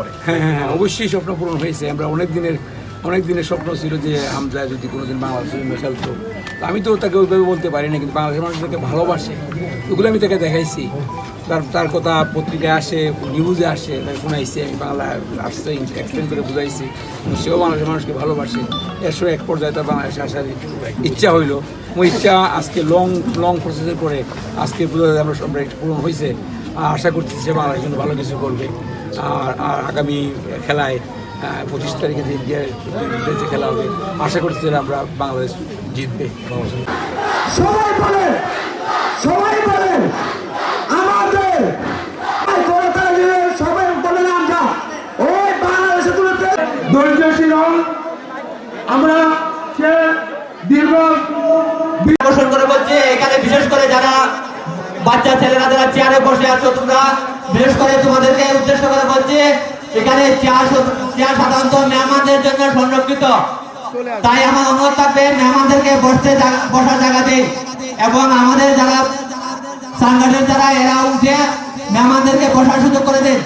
পরে। হ্যাঁ হ্যাঁ অবশ্যই স্বপ্ন পূরণ হয়েছে। আমরা অনেক দিনের অনেক দিনের স্বপ্ন ছিল যে হামজা যদি কোনোদিন বাংলাদেশের জন্য খেলতো আমি তো তাকে ওইভাবে বলতে পারি না কিন্তু বাংলাদেশের মানুষ তাকে ভালোবাসে, ওগুলো আমি তাকে দেখাইছি। তার তার কথা পত্রিকায় আসে নিউজে আসে, তাকে শোনাইছি, আমি বাংলা আসছে এক্সপ্লেন করে বুঝাইছি। সেও বাংলাদেশের মানুষকে ভালোবাসে। এসো এক পর্যায়ে তার বাংলাদেশে আসার ইচ্ছা হইল। ওই ইচ্ছা আজকে লং লং প্রসেসের পরে আজকে বোঝা যায় আমরা পূরণ হয়েছে আশা করতেছি যে বাংলাদেশ জন্য ভালো কিছু করবে আর আর আগামী খেলায় পঁচিশ তারিখে যে ইন্ডিয়ার যে খেলা হবে আশা করছি যে আমরা বাংলাদেশ জিতবে সবাই বলে সবাই বলে আমাদের সবাই বলে না আমরা ওই বাংলাদেশে তুলতে ধৈর্যশীল হন। আমরা সে দীর্ঘ আকর্ষণ করে বলছে এখানে বিশেষ করে যারা বাচ্চা ছেলেরা যারা চেয়ারে বসে আছো তোমরা, বিশেষ করে তোমাদেরকে উদ্দেশ্য করে বলছি, এখানে চেয়ার চেয়ার সাধারণত মেহমানদের জন্য সংরক্ষিত। তাই আমার অনুরোধ থাকবে, মেহমানদেরকে বসতে বসার জায়গা দিন এবং আমাদের যারা সাংগঠনিক যারা, এরা উঠে মেহমানদেরকে বসার সুযোগ করে দিন।